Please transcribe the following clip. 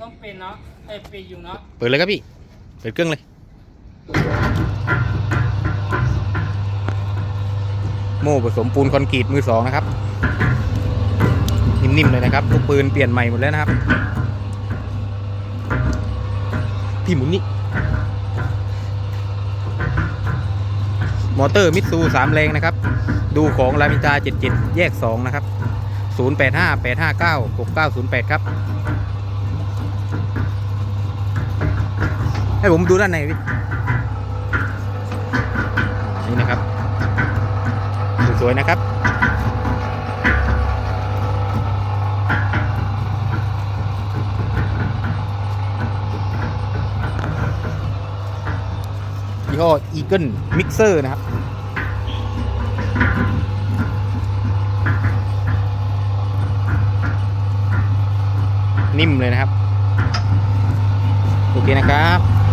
ต้องเป็นเนาะไอ้เป็นอยู่เนาะเปิดเลยครับพี่ เปิดเครื่องเลย โม่ผสมปูนคอนกรีตมือสองนะครับ นิ่มๆเลยนะครับลูกปืนเปลี่ยนใหม่หมดแล้วนะครับ พี่หมุนนี่ มอเตอร์มิตซูสามแรงนะครับ ดูของลามินตา 77 แยก 2 นะครับ 085 859 6908 ครับ ให้ผมดูด้านในพี่นี่นะครับ สวยๆนะครับยี่ห้อ Eagle Mixer นะครับ นิ่มเลยนะครับ โอเคนะครับ